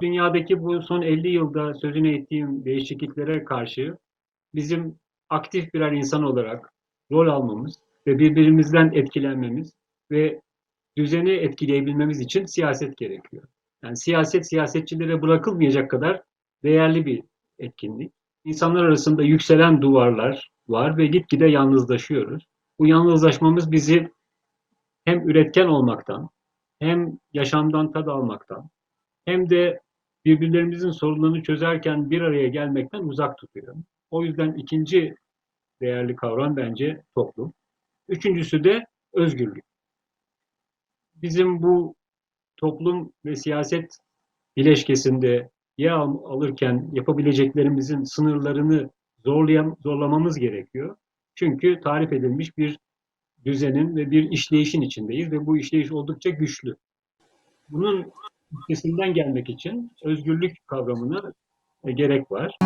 dünyadaki bu son 50 yılda sözünü ettiğim değişikliklere karşı bizim aktif birer insan olarak rol almamız ve birbirimizden etkilenmemiz ve düzeni etkileyebilmemiz için siyaset gerekiyor. Yani siyaset siyasetçilere bırakılmayacak kadar değerli bir etkinlik. İnsanlar arasında yükselen duvarlar var ve gitgide yalnızlaşıyoruz. Bu yalnızlaşmamız bizi hem üretken olmaktan, hem yaşamdan tad almaktan, hem de birbirlerimizin sorunlarını çözerken bir araya gelmekten uzak tutuyor. O yüzden ikinci değerli kavram bence toplum. Üçüncüsü de özgürlük. Bizim bu toplum ve siyaset bileşkesinde yer al- alırken yapabileceklerimizin sınırlarını zorlayan, zorlamamız gerekiyor. Çünkü tarif edilmiş bir düzenin ve bir işleyişin içindeyiz ve bu işleyiş oldukça güçlü. Bunun üstesinden gelmek için özgürlük kavramına e, gerek var.